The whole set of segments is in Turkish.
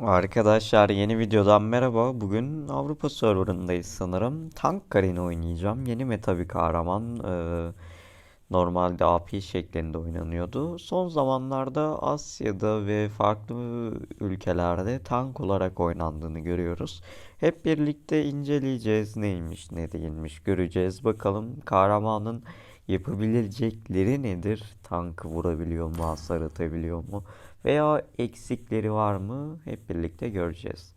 Arkadaşlar yeni videodan merhaba. Bugün Avrupa serverındayız sanırım. Tank Karen'i oynayacağım. Yeni meta bir kahraman. Ee, normalde AP şeklinde oynanıyordu. Son zamanlarda Asya'da ve farklı ülkelerde tank olarak oynandığını görüyoruz. Hep birlikte inceleyeceğiz. Neymiş ne değilmiş göreceğiz. Bakalım kahramanın yapabilecekleri nedir? Tankı vurabiliyor mu? Hasar atabiliyor mu? Veya eksikleri var mı? Hep birlikte göreceğiz.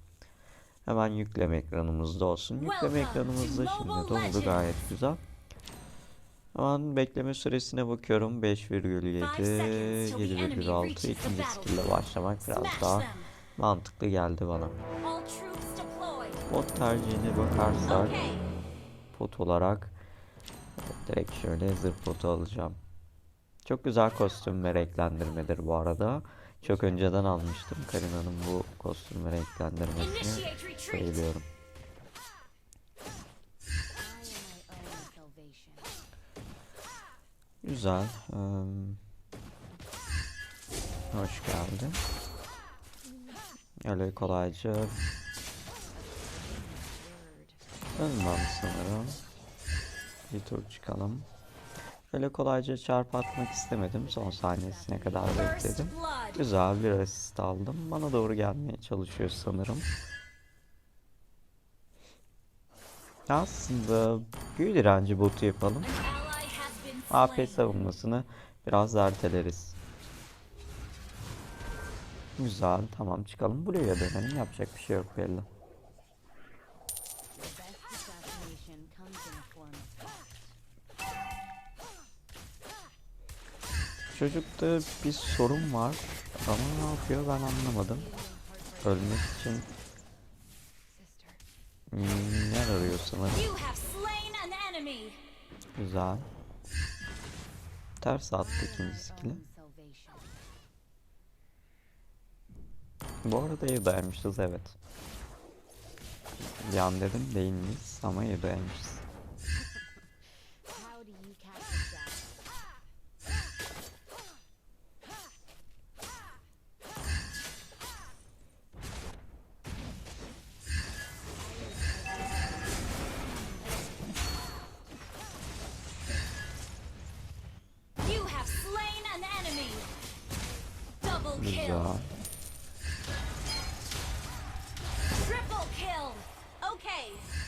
Hemen yükleme ekranımızda olsun. Yükleme ekranımızda şimdi doldu gayet güzel. Hemen bekleme süresine bakıyorum. 5,7, 7,6. İkinci skill ile başlamak biraz daha mantıklı geldi bana. Bot tercihine bakarsak pot olarak direkt şöyle zırh potu alacağım. Çok güzel kostüm ve renklendirmedir bu arada. Çok önceden almıştım Karina'nın bu kostüm ve renklendirmesini. Bayılıyorum. Güzel. Eee, hoş geldin. Öyle kolayca ölmem sanırım. Bir tur çıkalım. Öyle kolayca çarp atmak istemedim. Son saniyesine kadar bekledim. Güzel bir asist aldım. Bana doğru gelmeye çalışıyor sanırım. Aslında büyü direnci botu yapalım. AP savunmasını biraz erteleriz. Güzel. Tamam çıkalım. Buraya dönelim. Yapacak bir şey yok belli. Çocukta bir sorun var ama ne yapıyor ben anlamadım. Ölmek için yer arıyor sanırım. Güzel. Ters attı ikinci skill'i. Bu arada iyi dayanmışız evet. Bir an dedim değil miyiz ama iyi Güzel.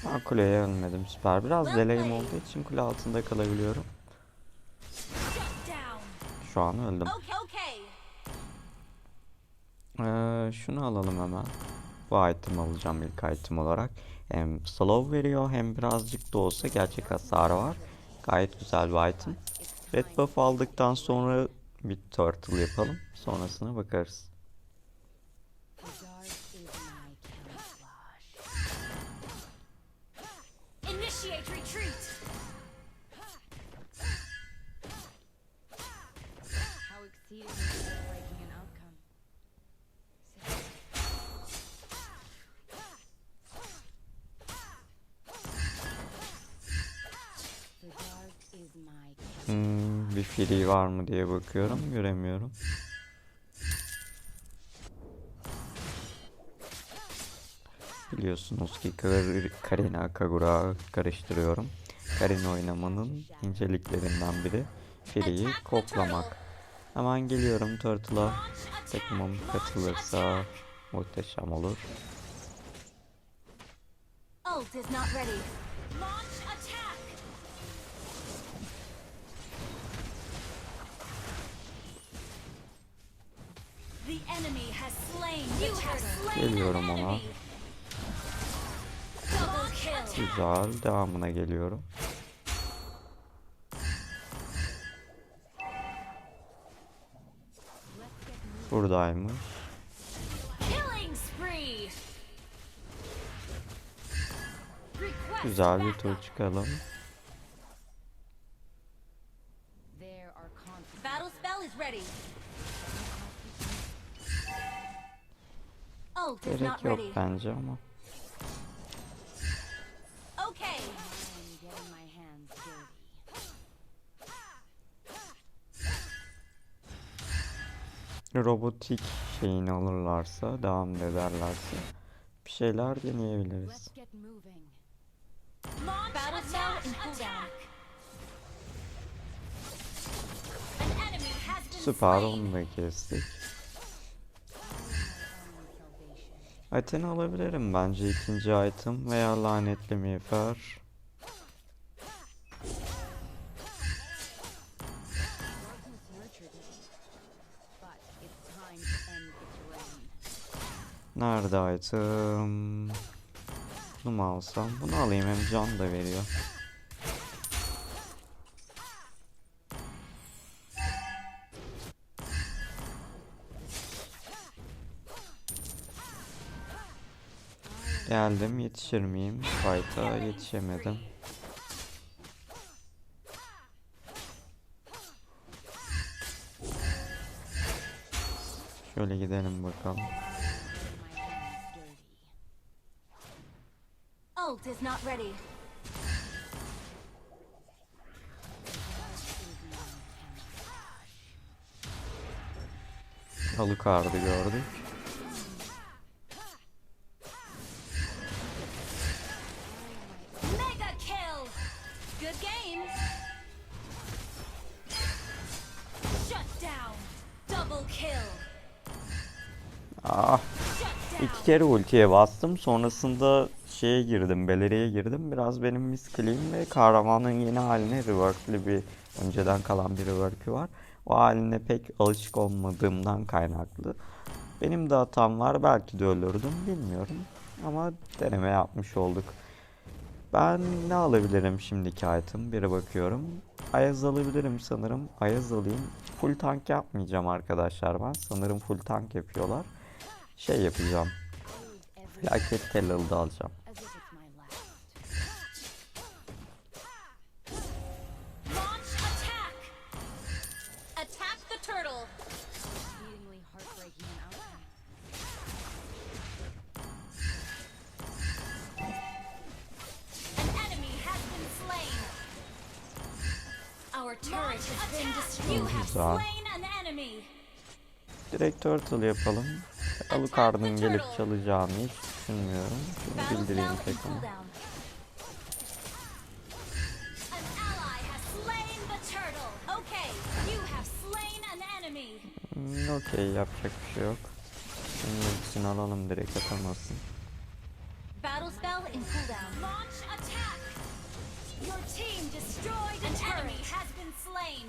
Ben kuleye ölmedim süper. Biraz delay'im olduğu için kule altında kalabiliyorum. Şu an öldüm. Ee, şunu alalım hemen. Bu item alacağım ilk item olarak. Hem slow veriyor hem birazcık da olsa gerçek hasarı var. Gayet güzel bir item. Red buff aldıktan sonra bir turtle yapalım. Sonrasına bakarız. Free var mı diye bakıyorum. Göremiyorum. Biliyorsunuz ki Kar- Karina Kagura karıştırıyorum. Karina oynamanın inceliklerinden biri Free'yi koklamak. Hemen geliyorum Turtle'a. Takımım katılırsa muhteşem olur. Geliyorum ona. enemy. Double kill. Güzel. Devamına geliyorum. Buradaymış. Killing spree. Request Güzel bir tur çıkalım. Battle spell is ready. Gerek yok bence ama. Robotik şeyini alırlarsa, devam ederlerse bir şeyler deneyebiliriz. Süper onu da kestik. Athena alabilirim bence ikinci item veya lanetli miğfer. Nerede item? Bunu mu alsam? Bunu alayım hem can da veriyor. Geldim yetişir miyim? Fight'a yetişemedim. Şöyle gidelim bakalım. Ult is not ready. Alucard'ı gördük. İki kere ultiye bastım. Sonrasında şeye girdim, beleriye girdim. Biraz benim miskliğim ve kahramanın yeni haline rework'lü bir önceden kalan bir rework'ü var. O haline pek alışık olmadığımdan kaynaklı. Benim de hatam var. Belki de ölürdüm bilmiyorum. Ama deneme yapmış olduk. Ben ne alabilirim şimdiki item? Bire bakıyorum. Ayaz alabilirim sanırım. Ayaz alayım. Full tank yapmayacağım arkadaşlar ben. Sanırım full tank yapıyorlar. Şey yapacağım. Felaket Tellalı da alacağım. Direkt turtle yapalım. Alucard'ın gelip çalacağını hiç düşünmüyorum. Şunu bildireyim enemy. Hmm, Okey yapacak bir şey yok. Şunun ultisini alalım direkt atamasın. Battle spell in cooldown. Launch attack. Your team destroyed an enemy has been slain.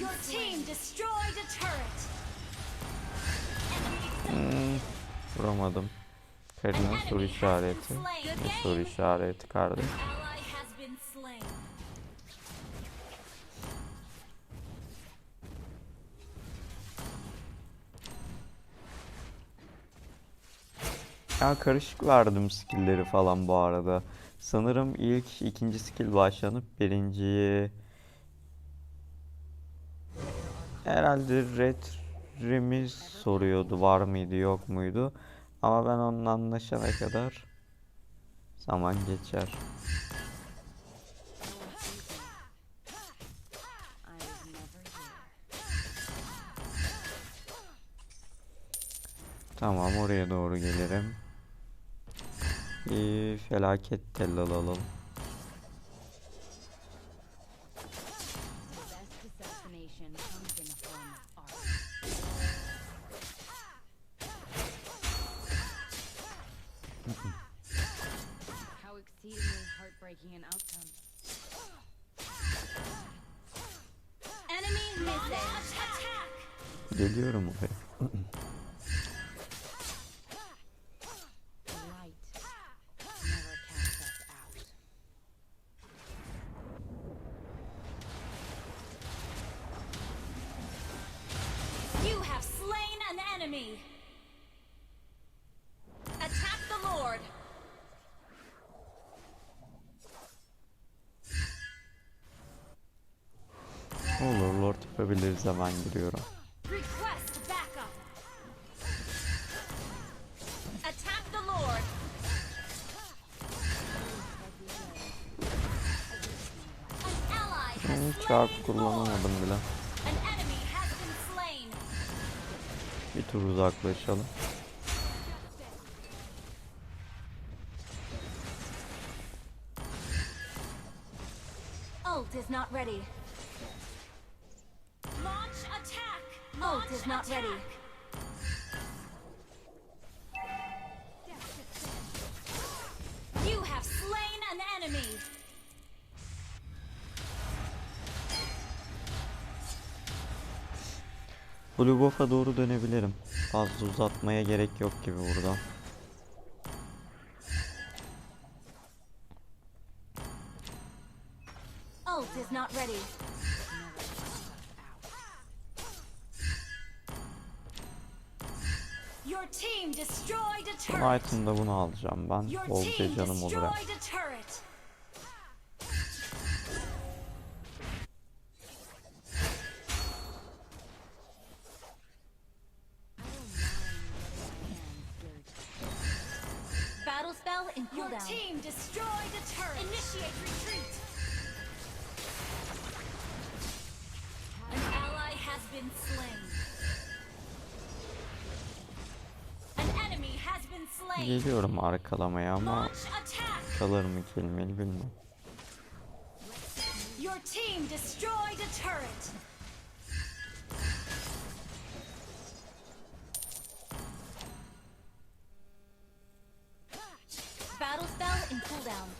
Your team destroyed a turret. Hmm, vuramadım. Karina soru işareti. Ne soru işareti kardeş? Ya karışık verdim skill'leri falan bu arada. Sanırım ilk ikinci skill başlanıp birinciyi herhalde Red Rim'i soruyordu var mıydı yok muydu. Ama ben onunla anlaşana kadar zaman geçer. Tamam oraya doğru gelirim. Bir felaket tellal heartbreaking an outcome. Geliyorum oraya. Yapabiliriz hemen giriyorum. Çarp kullanamadım bile. Bir tur uzaklaşalım. Ult is not ready. İs not ready. You have slain an enemy. Blue buff'a doğru dönebilirim. Fazla uzatmaya gerek yok gibi burada. Ult is not ready. Son item'da bunu alacağım ben. Bolca canım olur hem. Geliyorum arkalamaya ama kalır mı kelmeli bilmem. Your team destroyed a turret. Battle spell in cooldown.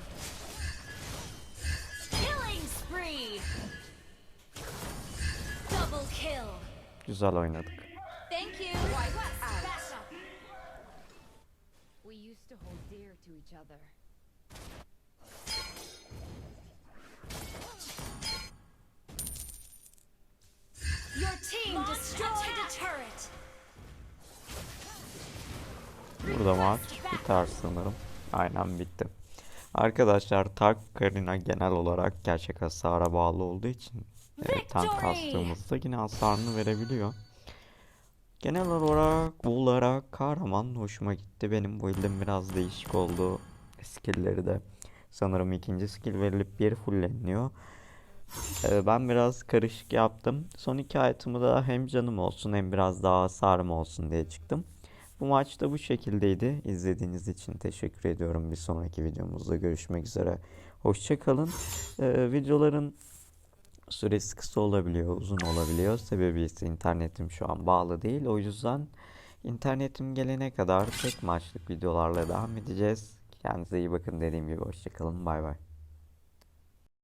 a turret. Burada maç biter sanırım. Aynen bitti. Arkadaşlar tank karina genel olarak gerçek hasara bağlı olduğu için e, Victory! kastığımızda yine hasarını verebiliyor. Genel olarak olarak kahraman hoşuma gitti. Benim bu build'im biraz değişik oldu. Skill'leri de sanırım ikinci skill verilip bir fullleniyor. Ee, ben biraz karışık yaptım. Son iki item'ı da hem canım olsun hem biraz daha hasarım olsun diye çıktım. Bu maç da bu şekildeydi. İzlediğiniz için teşekkür ediyorum. Bir sonraki videomuzda görüşmek üzere. Hoşçakalın. Ee, videoların süresi kısa olabiliyor, uzun olabiliyor. Sebebi ise internetim şu an bağlı değil. O yüzden internetim gelene kadar tek maçlık videolarla devam edeceğiz. Kendinize iyi bakın dediğim gibi hoşçakalın. Bay bay.